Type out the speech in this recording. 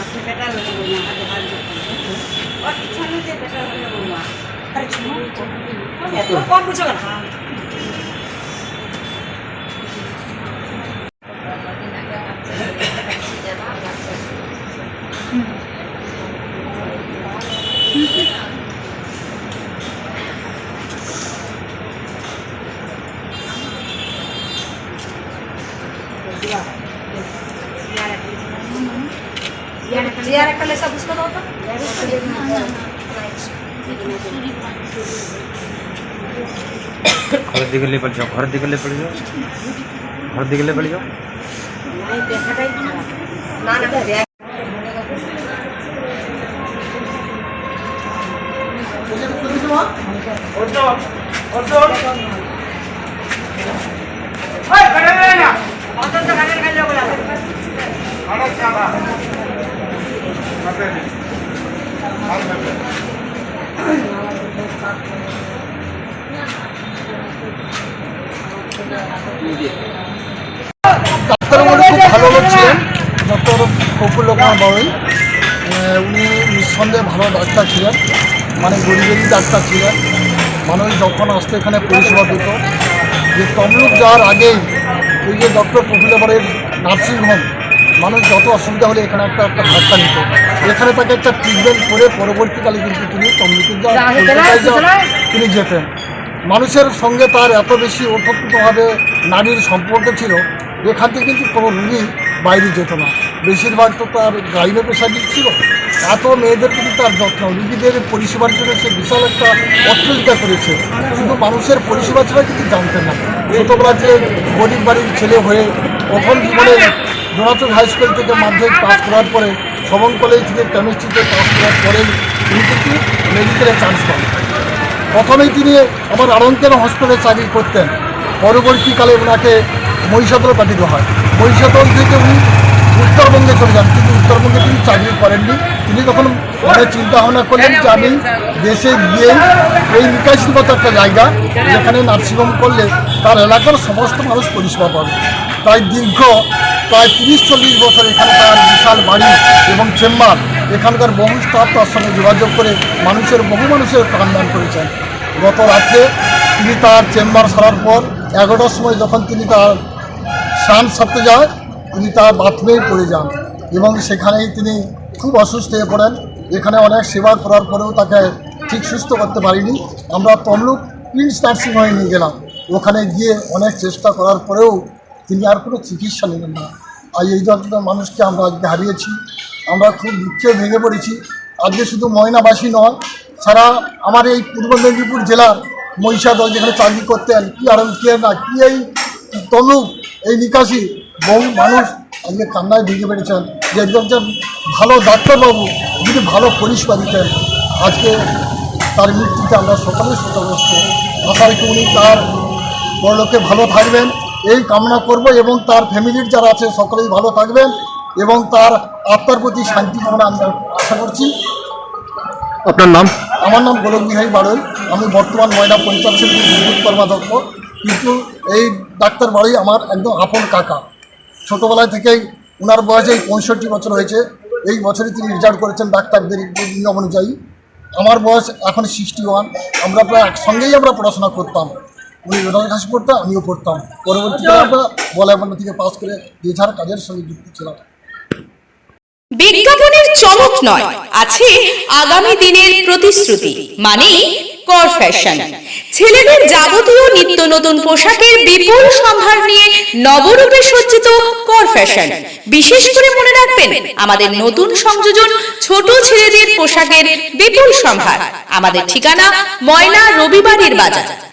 আপনি বেটা হলো বৌমা হাতে হাত ওর ইচ্ছা নেই যে বেটা হলো বৌমা पहले सब उसका होता घर दिखले पड़ जाओ घर दिखले पड़ जाओ घर दिखले पड़ जाओ ना ना Orada. Orada. Hey, kadar ne ya? Orada da kadar ne ya? Kadar ne ya? বলা ডাক্তারবাবু খুব ভালো লোক ডক্টর প্রফুল্ল কুমার বাবুই উনি নিঃসন্দেহে ভালো ডাক্তার ছিলেন মানে গরিবেরই ডাক্তার ছিলেন। মানুষ যখন আসতে এখানে পরিষেবা দিত। যে তমলুক যাওয়ার আগেই এই যে ডক্টর প্রফুল্ল বাড়ির নার্সিংহোম মানুষ যত অসুবিধা হলে এখানে একটা একটা ধাক্কা নিত। এখানে তাকে একটা ট্রিটমেন্ট করে পরবর্তীকালে কিন্তু তিনি তিনি যেতেন। মানুষের সঙ্গে তার এত বেশি ওতপ্রোতভাবে নারীর সম্পর্ক ছিল এখান থেকে কিন্তু কোনো রুগী বাইরে যেত না। বেশিরভাগ তো তার গাইনো পেশাজিক ছিল। এত মেয়েদের কিন্তু তার যত্ন। রুগীদের পরিষেবার জন্য সে বিশাল একটা অট্টালিকা করেছে। শুধু মানুষের পরিষেবা ছাড়া কিন্তু জানতেন না। ছোটোবেলা যে গরিব বাড়ির ছেলে হয়ে প্রথম জীবনে ডোনাচুর হাই স্কুল থেকে মাধ্যমিক পাস করার পরে সবং কলেজ থেকে কেমিস্ট্রিতে পাস করার পরে তিনি কিন্তু মেডিকেলে চান্স পান। প্রথমেই তিনি আমার আরঙ্কের হসপিটালে চাকরি করতেন। পরবর্তীকালে ওনাকে মহিষাদল পাঠিত হয়। মহিষাদল থেকে উনি উত্তরবঙ্গে চলে যান, কিন্তু উত্তরবঙ্গে তিনি চাকরি করেননি। তিনি তখন মনে চিন্তা ভাবনা করলেন যে আমি দেশে গিয়ে এই নিকাশির একটা জায়গা যেখানে নার্সিংহোম করলে তার এলাকার সমস্ত মানুষ পরিষেবা পাবে। তাই দীর্ঘ প্রায় তিরিশ চল্লিশ বছর এখানে তার বিশাল বাড়ি এবং চেম্বার, এখানকার বহু স্টাফ তার সঙ্গে যোগাযোগ করে মানুষের, বহু মানুষের প্রাণদান করেছেন। গত রাত্রে তিনি তার চেম্বার সারার পর এগারোটার সময় যখন তিনি তার স্নান সারতে যায়, তিনি তার বাথরুমেই পড়ে যান এবং সেখানেই তিনি খুব অসুস্থ হয়ে পড়েন। এখানে অনেক সেবা করার পরেও তাকে ঠিক সুস্থ করতে পারিনি। আমরা তমলুক প্রিন্স নার্সিংহোমে নিয়ে গেলাম। ওখানে গিয়ে অনেক চেষ্টা করার পরেও তিনি আর কোনো চিকিৎসা নিলেন না। আর এই ধরনের মানুষকে আমরা আজকে হারিয়েছি, আমরা খুব দুঃখে ভেঙে পড়েছি। আজকে শুধু ময়নাবাসী নয়, সারা আমার এই পূর্ব মেদিনীপুর জেলার মহিষাদল যেখানে চাকরি করতেন কি আর কে না, কি এই তমলুক এই নিকাশি, বহু মানুষ আজকে কান্নায় ভেঙে পেরেছেন যে একদম যে ভালো ডাক্তারবাবু, যিনি ভালো পরিষেবা দিতেন আজকে তার মৃত্যুতে আমরা সকলেই শতগ্রস্ত আশা রেখে উনি তার বড়লোকে ভালো থাকবেন। এই কামনা করব এবং তার ফ্যামিলির যারা আছে সকলেই ভালো থাকবেন এবং তার আত্মার প্রতি শান্তি কামনা আমরা আশা করছি। আপনার নাম? আমার নাম গোলক বিহারী বাড়ই। আমি বর্তমান ময়না পঞ্চায়েত সমিতির বিদ্যুৎ কর্মাধ্যক্ষ। কিন্তু এই ডাক্তার বাড়ি আমার একদম আপন কাকা। ছোটোবেলায় থেকেই ওনার বয়স এই পঁয়ষট্টি বছর হয়েছে। এই বছরই তিনি রিটায়ার করেছেন ডাক্তারদের নিয়ম অনুযায়ী। আমার বয়স এখন সিক্সটি ওয়ান। আমরা প্রায় একসঙ্গেই আমরা পড়াশোনা করতাম। উনি বেদান্ত ঘাস পড়তাম আমিও পড়তাম। পরবর্তীকালে আমরা বলাইবন্ধ থেকে পাস করে কাজের সঙ্গে যুক্ত ছিলাম। বিজ্ঞাপনের চমক নয় আছে আগামী দিনের প্রতিশ্রুতি মানে কর ফ্যাশন ছেলেদের যাবতীয় নিত্য নতুন পোশাকের বিপুল সম্ভার নিয়ে নবরূপে সজ্জিত কর ফ্যাশন বিশেষ করে মনে রাখবেন আমাদের নতুন সংযোজন ছোট ছেলেদের পোশাকের বিপুল সম্ভার। আমাদের ঠিকানা ময়না রবিবারের বাজার।